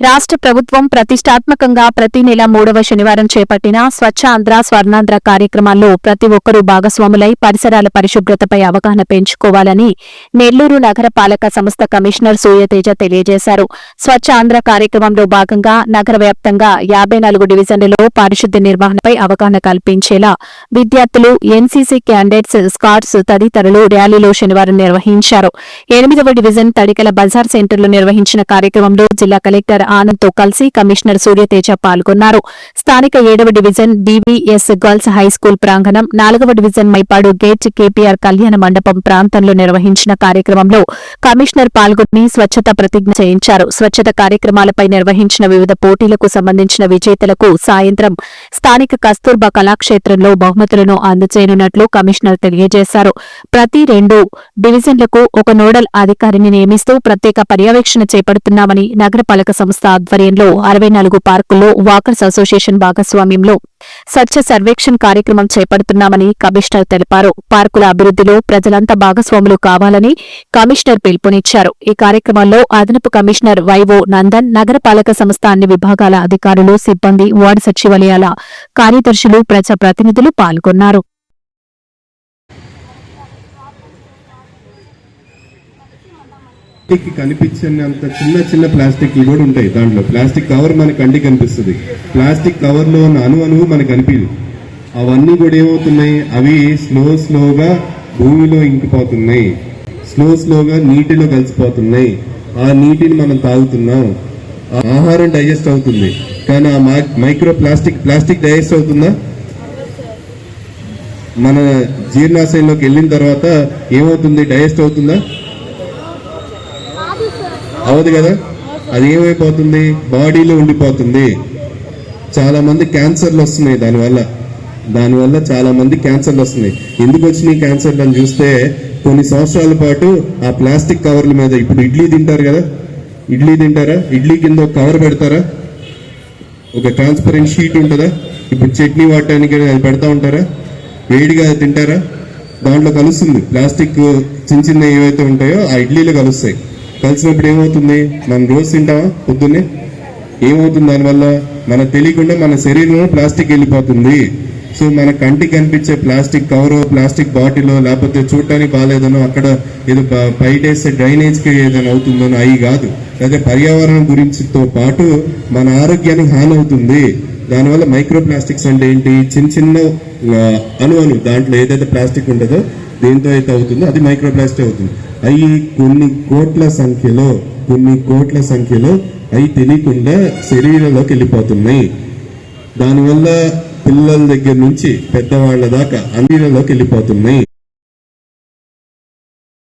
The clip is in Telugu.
రాష్ట్ర ప్రభుత్వం ప్రతిష్టాత్మకంగా ప్రతి నెల మూడవ శనివారం చేపట్టిన స్వచ్ఛ ఆంధ్ర స్వర్ణాంధ్ర కార్యక్రమాల్లో ప్రతి ఒక్కరూ భాగస్వాములై పరిసరాల పరిశుభ్రతపై అవగాహన పెంచుకోవాలని నెల్లూరు నగర పాలక సంస్థ కమిషనర్ సూర్యతేజ తెలియజేశారు. స్వచ్ఛ ఆంధ్ర కార్యక్రమంలో భాగంగా నగర వ్యాప్తంగా యాభై నాలుగు డివిజన్లలో పారిశుద్ధ్య నిర్వహణపై అవగాహన కల్పించేలా విద్యార్థులు ఎన్సీసీ క్యాండిడేట్స్ స్కాట్స్ తదితరులు ర్యాలీలో శనివారం నిర్వహించారు. ఎనిమిదవ డివిజన్ తడికల బజార్ సెంటర్లో నిర్వహించిన కార్యక్రమంలో జిల్లా కలెక్టర్ ఆనంద్తో కలిసి కమిషనర్ సూర్యతేజ పాల్గొన్నారు. స్థానిక ఏడవ division BVS girls high school ప్రాంగణం నాలుగవ డివిజన్ మైపాడు గేట్ కేపీఆర్ కళ్యాణ మండపం ప్రాంతంలో నిర్వహించిన కార్యక్రమంలో కమిషనర్ పాల్గొని స్వచ్ఛత ప్రతిజ్ఞ చేయించారు. స్వచ్ఛత కార్యక్రమాలపై నిర్వహించిన వివిధ పోటీలకు సంబంధించిన విజేతలకు సాయంత్రం స్థానిక కస్తూర్బా కళాక్షేత్రంలో బహుమతులను అందజేయనున్నట్లు కమిషనర్ తెలియజేశారు. ప్రతి రెండు డివిజన్లకు ఒక నోడల్ అధికారిని నియమిస్తూ ప్రత్యేక పర్యవేక్షణ చేపడుతున్నామని నగరపాలక సంస్థ ఆధ్వర్యంలో అరవై నాలుగు పార్కుల్లో వాకర్స్ అసోసియేషన్ భాగస్వామ్యంలో స్వచ్ఛ సర్వేక్షణ్ కార్యక్రమం చేపడుతున్నామని కమిషనర్ తెలిపారు. పార్కుల అభివృద్ధిలో ప్రజలంతా భాగస్వాములు కావాలని కమిషనర్ పిలుపునిచ్చారు. ఈ కార్యక్రమంలో అదనపు కమిషనర్ వైవో నందన్ నగరపాలక సంస్థ అన్ని విభాగాల అధికారులు సిబ్బంది వార్డు సచివాలయాల కార్యదర్శులు ప్రజాప్రతినిధులు పాల్గొన్నారు. కంటికి కనిపించినంత చిన్న చిన్న ప్లాస్టిక్లు కూడా ఉంటాయి దాంట్లో. ప్లాస్టిక్ కవర్ మన కంటికి కనిపిస్తుంది. ప్లాస్టిక్ కవర్లో ఉన్న అణు అణువు మనకు కనిపించదు. అవన్నీ కూడా ఏమవుతున్నాయి? అవి స్లో స్లోగా భూమిలో ఇంకిపోతున్నాయి. స్లో స్లోగా నీటిలో కలిసిపోతున్నాయి. ఆ నీటిని మనం తాగుతున్నాం. ఆ ఆహారం డైజెస్ట్ అవుతుంది. కానీ ఆ మైక్రో ప్లాస్టిక్ ప్లాస్టిక్ డైజెస్ట్ అవుతుందా? మన జీర్ణాశయంలోకి వెళ్ళిన తర్వాత ఏమవుతుంది? డైజెస్ట్ అవుతుందా? అవదు కదా? అది ఏమైపోతుంది? బాడీలో ఉండిపోతుంది. చాలా మంది క్యాన్సర్లు వస్తున్నాయి దానివల్ల. దానివల్ల చాలా మంది క్యాన్సర్లు వస్తున్నాయి. ఎందుకు వచ్చినాయి క్యాన్సర్లు అని చూస్తే కొన్ని సంవత్సరాల పాటు ఆ ప్లాస్టిక్ కవర్ల మీద ఇప్పుడు ఇడ్లీ తింటారు కదా? ఇడ్లీ తింటారా? ఇడ్లీ కింద ఒక కవర్ పెడతారా? ఒక ట్రాన్స్పరెంట్ షీట్ ఉంటుందా? ఇప్పుడు చట్నీ వాడటానికి అది పెడతా ఉంటారా? వేడిగా తింటారా? దాంట్లో కలుస్తుంది. ప్లాస్టిక్ చిన్న చిన్న ఏవైతే ఉంటాయో ఆ ఇడ్లీలో కలుస్తాయి. కలిసినప్పుడు ఏమవుతుంది మనం రోజు తింటామా? పొద్దున్నే? ఏమవుతుంది దానివల్ల? మనకు తెలియకుండా మన శరీరంలో ప్లాస్టిక్ వెళ్ళిపోతుంది. సో మన కంటికి కనిపించే ప్లాస్టిక్ కవరో ప్లాస్టిక్ బాటిలో లేకపోతే చూడటానికి బాగాలేదనో అక్కడ ఏదో బ- బయటేస్తే డ్రైనేజ్కి ఏదైనా అవుతుందనో అవి కాదు. లేదా పర్యావరణం గురించితో పాటు మన ఆరోగ్యానికి హాని అవుతుంది దానివల్ల మైక్రో ప్లాస్టిక్స్ అంటే ఏంటి? చిన్న చిన్న ఆ, అణు అణు దాంట్లో ఏదైతే ప్లాస్టిక్ ఉంటుందో దేంతో అయితే అవుతుందో అది మైక్రో ప్లాస్టిక్ అవుతుంది. అవి కొన్ని కోట్ల సంఖ్యలో కొన్ని కోట్ల సంఖ్యలో అవి తెలియకుండా శరీరంలోకి వెళ్ళిపోతున్నాయి. దానివల్ల పిల్లల దగ్గర నుంచి పెద్దవాళ్ళ దాకా అన్నిలోకి వెళ్ళిపోతున్నాయి.